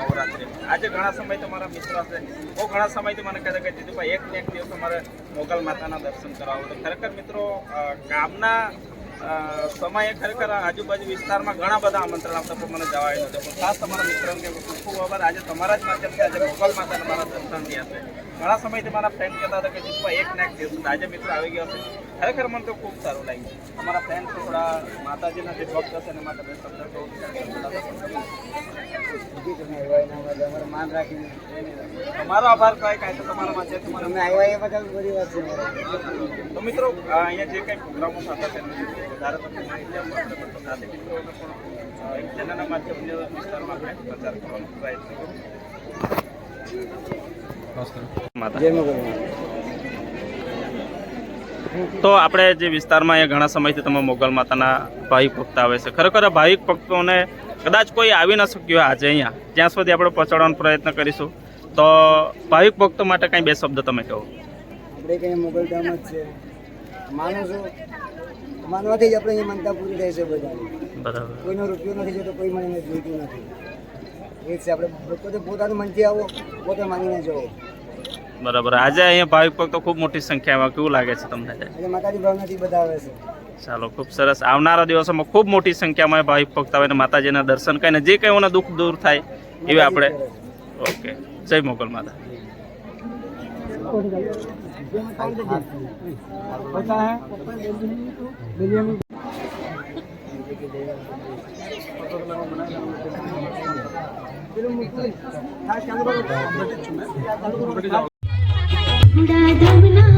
નવરાત્રિ. આજે ઘણા સમય તમારા મિત્રો છે બહુ ઘણા સમયથી મને કહેતા કે જીતુભાઈ, એક ને એક દિવસ અમારે મોગલ માતાના દર્શન કરાવો તો ખરેખર મિત્રો ગામના સમયે ખરેખર આજુબાજુ વિસ્તારમાં ઘણા બધા આમંત્રણ આપતા પણ મને જવાયું નહોતું પણ ખાસ તમારા મિત્રોને ખૂબ ખૂબ આભાર આજે તમારા જ માધ્યમથી આજે મોગલ માતાના મારા દર્શન થયા છે. ઘણા સમયથી મારા ફ્રેન્ડ કહેતા હતા કે જીતુભાઈ એક ને એક દિવસ આજે મિત્રો આવી ગયો છે. ખરેખર મને તો ખૂબ સારું લાગ્યું. અમારા ફ્રેન્ડ થોડા માતાજીના જે ભક્ત હશે એના માટે બે શબ્દ કહું માન રાખીને તમારો આભાર કાંઈ કાંઈ તો તમારા માટે તમે આવ્યા એ બદલ બધી વાત છે તો મિત્રો અહીંયા જે કંઈ પ્રોગ્રામો થતા છે વધારે તમને માહિતી આપો સાથે મિત્રોને પણ એક ચેનલના માધ્યમથી વિસ્તારમાં આપણે પ્રચાર કરવાનો પ્રયત્ન તો આપણે જે વિસ્તારમાં અહીંયા ઘણા સમયથી તમે મોગલ માતાના ભાવિક ભક્ત આવે છે ખરેખર ભાવિક ભક્તોને કદાચ કોઈ આવી ન શક્યું હોય આજે અહીંયા. ત્યાં સુધી આપણે પહોંચાડવાનો પ્રયત્ન કરીશું. તો ભાવિક ભક્તો માટે કંઈ બે શબ્દ તમે કહો. આપણે કંઈ મોગલ ધામ જ છે. માનું છું? માનવાથી જ આપણે અહીંયા માનતા પૂરી થાય છે બધાની. બરાબર. કોઈનો રૂપિયો નથી જતો કોઈ મને જોઈતું નથી. એ જ છે આપણે પોતે પોતાનું મનથી આવો પોતે માનીને જવો બરાબર. આજે અહીંયા ભાવિક ભક્તો ખૂબ મોટી સંખ્યામાં. કેવું લાગે છે તમને? આજે? માતાજી ભાવનાથી બધા આવે છે. ચાલો ખૂબ સરસ. આવનારા દિવસોમાં ખૂબ મોટી સંખ્યામાં ભાવિક ભક્ત આવે અને માતાજીના દર્શન કરીને જે કંઈ એના દુઃખ દૂર થાય એવી આપણે ઓકે. જય મોગલ માતા. મોગલ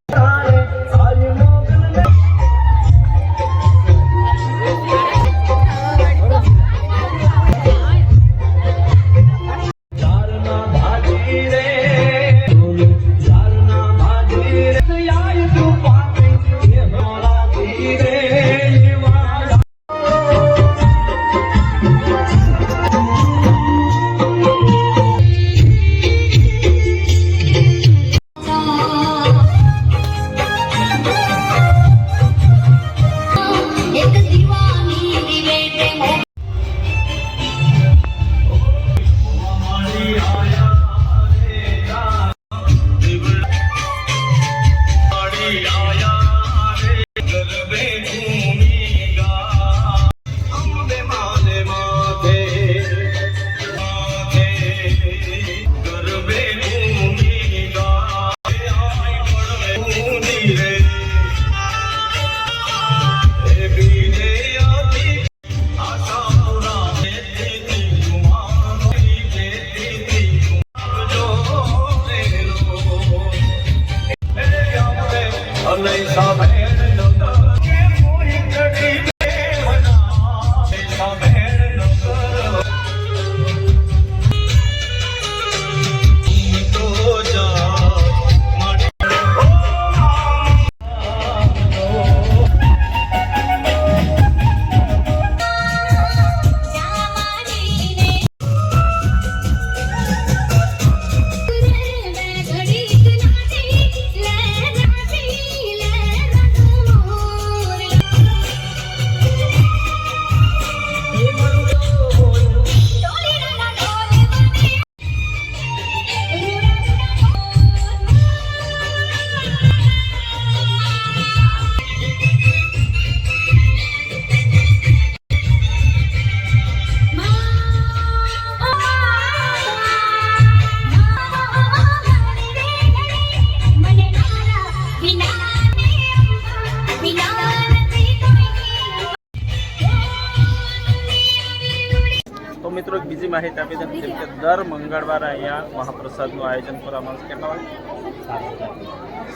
બીજી માહિતી આપી દઉં જેમ કે દર મંગળવારે અહીંયા મહાપ્રસાદનું આયોજન કરવામાં આવશે. કેટલા વાગે?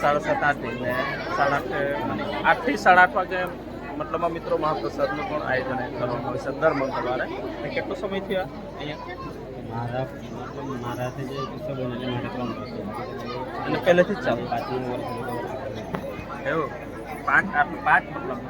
સાડા સાત આઠ. ને સાડા આઠ આઠથી સાડા આઠ વાગે મતલબમાં મિત્રો મહાપ્રસાદનું પણ આયોજન કરવામાં આવશે દર મંગળવારે. કેટલો સમય થયો અહીંયા? મારા મારાથી જે કિસ્સો બને છે માટે ત્રણ વર્ષ અને પહેલેથી જ ચાલુ? પાંચમું વર્ષ. એવું? પાંચ, આઠ, પાંચ મતલબ.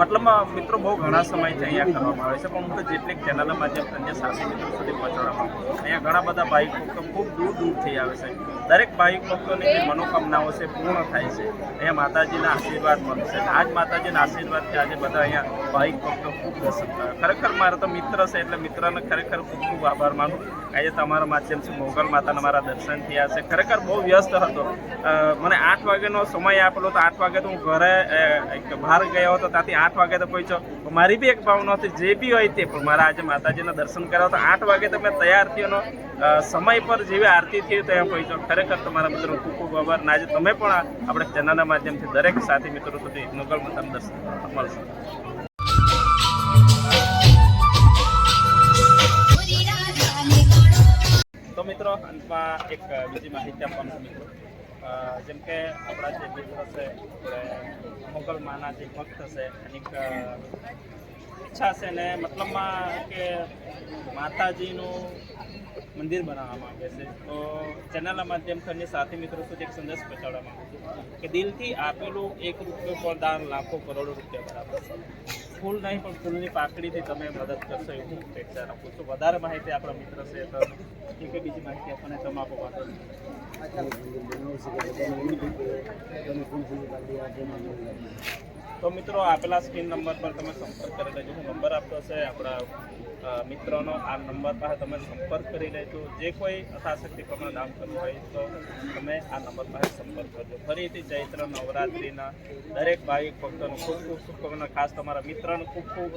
મતલબમાં મિત્રો, બહુ ઘણા સમયથી અહીંયા કરવામાં આવે છે, પણ હું તો જેટલી ચેનલના માધ્યમથી અન્ય સાથી મિત્રો સુધી પહોંચાડવામાં. અહીંયા ઘણા બધા ભાઈ ભક્તો ખૂબ દૂર દૂરથી આવે છે. દરેક ભાઈ ભક્તોની જે મનોકામનાઓ છે પૂર્ણ થાય છે. અહીંયા માતાજીના આશીર્વાદ મળશે આજ માતાજીના આશીર્વાદથી આજે બધા અહીંયા ભાઈ ભક્તો ખૂબ પ્રસન્ન ખરેખર મારો તો મિત્ર છે, એટલે મિત્રને ખરેખર ખૂબ ખૂબ આભાર માનું. આજે તમારા માધ્યમથી મોગલ માતાના મારા દર્શન થયા છે. ખરેખર બહુ વ્યસ્ત હતો. મને આઠ વાગ્યાનો સમય આપેલો તો આઠ વાગે તો હું ઘરે બહાર ગયો હતો, ત્યાંથી આઠ વાગે તો પહોંચ્યો. મારી બી એક ભાવના હતી, જે બી હોય તે. પણ મારા આજે માતાજીના દર્શન કર્યા તો આઠ વાગે તો મેં તૈયાર થયો સમય પર જેવી આરતી થઈ ત્યાં પહોંચ્યો. ખરેખર તમારા મિત્રો ખૂબ ખૂબ આભાર. અને આજે તમે પણ આપણે ચેનલના માધ્યમથી દરેક સાથી મિત્રો સુધી મોગલ માતાના દર્શન મળશે. તો મિત્રો, અંતમાં એક બીજી માહિતી આપવાનું મિત્રો. જેમ કે આપણા જે મિત્ર છે આપણે મોગલ માના જે ભક્ત છે એની ઈચ્છા છે ને મતલબમાં કે માતાજીનું મંદિર બનાવવા માંગે છે. તો ચેનલના માધ્યમથી અન્ય સાથી મિત્રો સુધી એક સંદેશ પહોંચાડવા માંગુ કે દિલથી આપેલું એક રૂપિયો પર દાન લાખો કરોડો રૂપિયા બરાબર છે. ફૂલ નહીં, પણ ફૂલની પાકડીથી તમે મદદ કરશો એવું હું અપેક્ષા રાખું છું. વધારે માહિતી આપણા મિત્ર છે તો કે બીજી માહિતી આપણને તમે આપો વાતો તો મિત્રો આપેલા સ્ક્રીન નંબર પર તમે સંપર્ક કરી લેજો હું નંબર આપતો છે આપણા મિત્રોનો આ નંબર પાસે તમે સંપર્ક કરી લેજો. જે કોઈ યથાશક્તિ પ્રમાણે દાન કરવું હોય તો તમે આ નંબર પાસે સંપર્ક કરજો. ફરીથી ચૈત્ર નવરાત્રિના દરેક ભાવિક ભક્તોનો ખૂબ ખૂબ શુભકામના. ખાસ તમારા મિત્રનો ખૂબ ખૂબ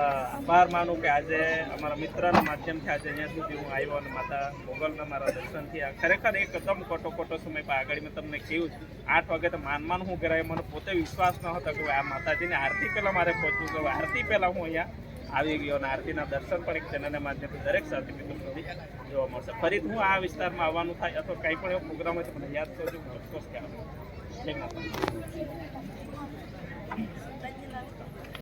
આભાર માનું કે આજે અમારા મિત્રના માધ્યમથી આજે અહીંયા સુધી હું આવ્યો અને માતા મોગલના મારા દર્શન થયા ખરેખર એકદમ ખોટો ખોટો સમય પર આગળ મેં તમને કહ્યું. આઠ વાગે તો માન માન હું કરાય મને પોતે વિશ્વાસ ન હતો કે આ માતાજીની આરતી પહેલાં મારે પહોંચવું કે આરતી પહેલાં હું અહીંયા આવી ગયો અને આરતીના દર્શન પણ એક ચેનલના માધ્યમથી દરેક સાથી મિત્રો સુધી જોવા મળશે. ફરીથી હું આ વિસ્તારમાં આવવાનું થાય અથવા કંઈ પણ એવો પ્રોગ્રામ હોય તો મને યાદ કરજો. ચોક્કસ કહેવાનું જય માતા